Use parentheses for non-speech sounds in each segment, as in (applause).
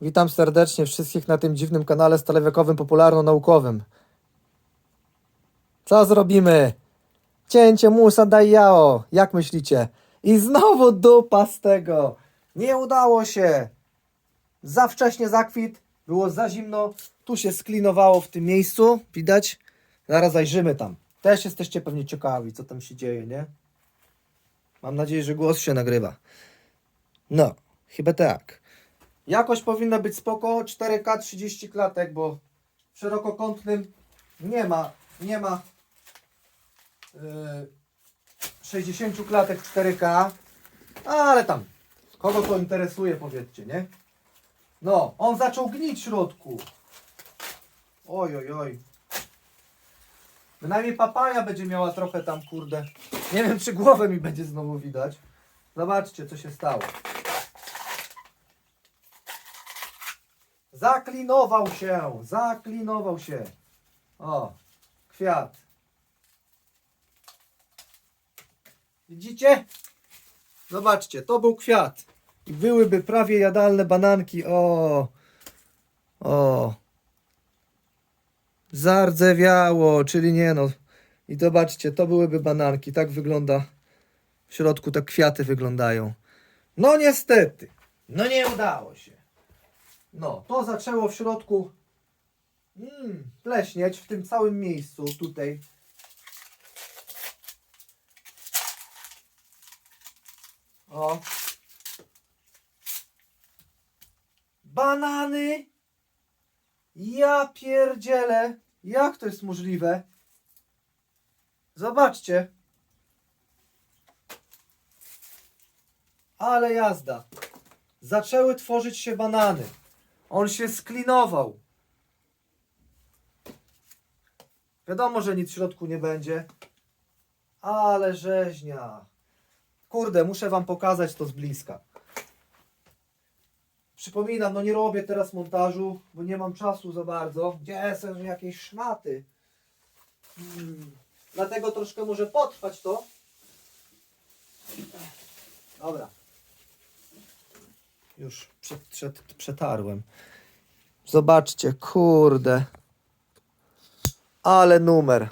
Witam serdecznie wszystkich na tym dziwnym kanale stalewiakowym popularno-naukowym. Co zrobimy? Cięcie musa daj jao. Jak myślicie? I znowu dupa z tego. Nie udało się. Za wcześnie zakwit. Było za zimno. Tu się sklinowało w tym miejscu. Widać? Zaraz zajrzymy tam. Też jesteście pewnie ciekawi, co tam się dzieje, nie? Mam nadzieję, że głos się nagrywa. No, chyba tak. Jakość powinna być spoko, 4K 30 klatek, bo w szerokokątnym nie ma, nie ma yy, 60 klatek 4K, ale tam, kogo to interesuje powiedzcie, nie? No, on zaczął gnić w środku. Oj, oj, oj. Bynajmniej papaja będzie miała trochę tam, kurde. Nie wiem, czy głowę mi będzie znowu widać. Zobaczcie, co się stało. Zaklinował się, zaklinował się. O, kwiat. Widzicie? Zobaczcie, to był kwiat. I byłyby prawie jadalne bananki. O, o. Zardzewiało, czyli nie no. I zobaczcie, to byłyby bananki. Tak wygląda. W środku te kwiaty wyglądają. No niestety. No nie udało się. No, to zaczęło w środku mm, pleśnieć w tym całym miejscu tutaj. O. Banany. Ja pierdzielę. Jak to jest możliwe? Zobaczcie. Ale jazda. Zaczęły tworzyć się banany. On się sklinował. Wiadomo, że nic w środku nie będzie. Ale rzeźnia. Kurde, muszę wam pokazać to z bliska. Przypominam, no nie robię teraz montażu, bo nie mam czasu za bardzo. Gdzie są jakieś szmaty? Hmm. Dlatego troszkę może potrwać to. Dobra. Już przed, przed, przetarłem. Zobaczcie, kurde. Ale numer.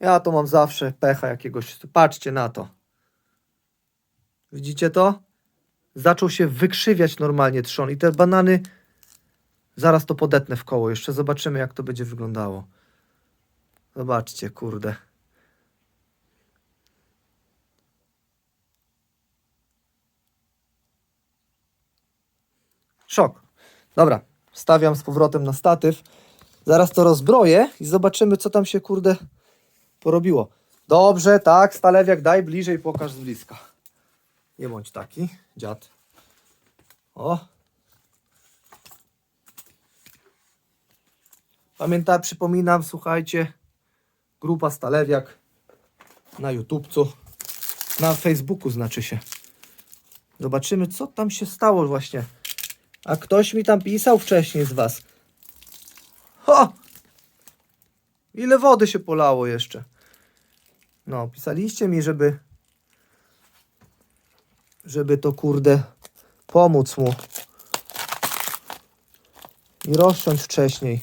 Ja to mam zawsze pecha jakiegoś. Patrzcie na to. Widzicie to? Zaczął się wykrzywiać normalnie trzon i te banany zaraz to podetnę w koło. Jeszcze zobaczymy jak to będzie wyglądało. Zobaczcie, kurde. Dobra, stawiam z powrotem na statyw. Zaraz to rozbroję i zobaczymy, co tam się, kurde, porobiło. Dobrze, tak, stalewiak, daj bliżej, pokaż z bliska. Nie bądź taki, dziad. O. Pamiętam, przypominam, słuchajcie, grupa Stalewiak na YouTubcu, na Facebooku znaczy się. Zobaczymy, co tam się stało właśnie. A ktoś mi tam pisał wcześniej z was. Ho! Ile wody się polało jeszcze. No, pisaliście mi, żeby żeby to kurde pomóc mu i rozciąć wcześniej.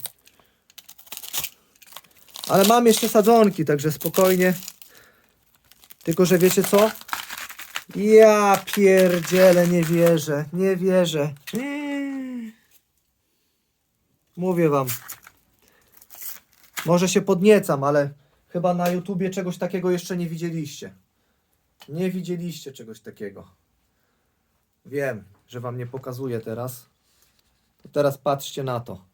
Ale mam jeszcze sadzonki, także spokojnie. Tylko, że wiecie co? Ja pierdzielę, nie wierzę, nie wierzę. Mm. Mówię wam. Może się podniecam, ale chyba na YouTubie czegoś takiego jeszcze nie widzieliście. Nie widzieliście czegoś takiego. Wiem, że wam nie pokazuję teraz. To teraz patrzcie na to.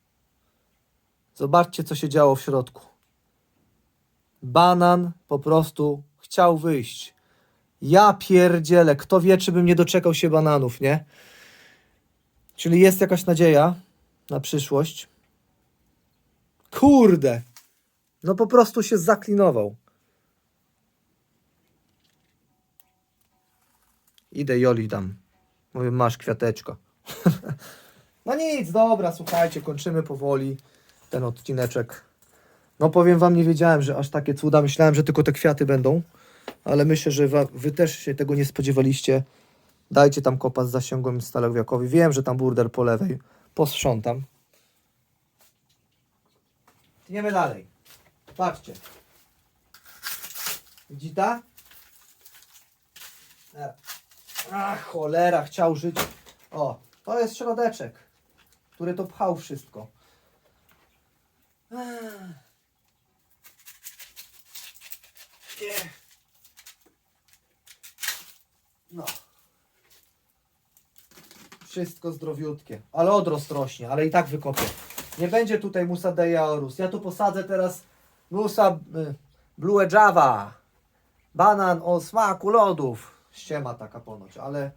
Zobaczcie, co się działo w środku. Banan po prostu chciał wyjść. Ja pierdzielę, kto wie, czy bym nie doczekał się bananów, nie? Czyli jest jakaś nadzieja na przyszłość. Kurde! No po prostu się zaklinował. Idę Joli dam. Mówię, masz kwiateczko. (laughs) no nic, dobra, słuchajcie, kończymy powoli ten odcineczek. No powiem wam, nie wiedziałem, że aż takie cuda. Myślałem, że tylko te kwiaty będą, ale myślę, że wy też się tego nie spodziewaliście. Dajcie tam kopa z zasięgiem stalewiakowi. Wiem, że tam burder po lewej. posprzątam. Tniemy dalej. Patrzcie. Widzi ta? E. Ach, cholera, chciał żyć. O, to jest środeczek, który to pchał wszystko. No. Wszystko zdrowiutkie. Ale odrost rośnie, ale i tak wykopię. Nie będzie tutaj Musa Dei Aorus. Ja tu posadzę teraz Musa y, Blue Java. Banan o smaku lodów. Ściema taka ponoć, ale,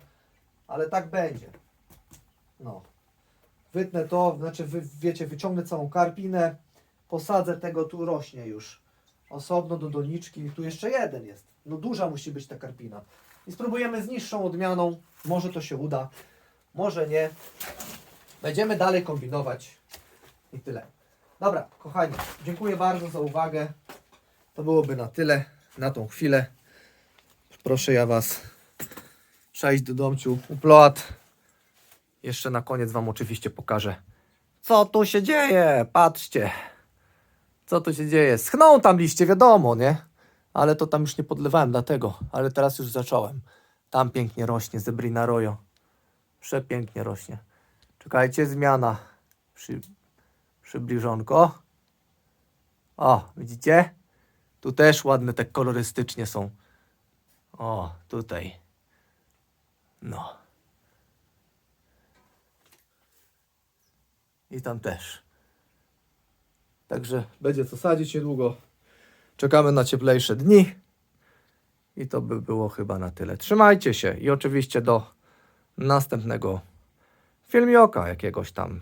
ale tak będzie. No. Wytnę to, znaczy wy, wiecie, wyciągnę całą karpinę, posadzę tego, tu rośnie już. Osobno do doniczki. Tu jeszcze jeden jest. No duża musi być ta karpina. I spróbujemy z niższą odmianą. Może to się uda, może nie. Będziemy dalej kombinować. I tyle. Dobra, kochani, dziękuję bardzo za uwagę. To byłoby na tyle, na tą chwilę. Proszę ja Was przejść do domciu upload. Jeszcze na koniec Wam oczywiście pokażę, co tu się dzieje. Patrzcie, co tu się dzieje. Schnął tam liście, wiadomo, nie? Ale to tam już nie podlewałem dlatego, ale teraz już zacząłem. Tam pięknie rośnie Zebrina Rojo. Przepięknie rośnie. Czekajcie, zmiana. Przy, przybliżonko. O, widzicie? Tu też ładne tak kolorystycznie są. O, tutaj. No. I tam też. Także będzie co sadzić niedługo. Czekamy na cieplejsze dni. I to by było chyba na tyle. Trzymajcie się i oczywiście do następnego filmioka jakiegoś tam.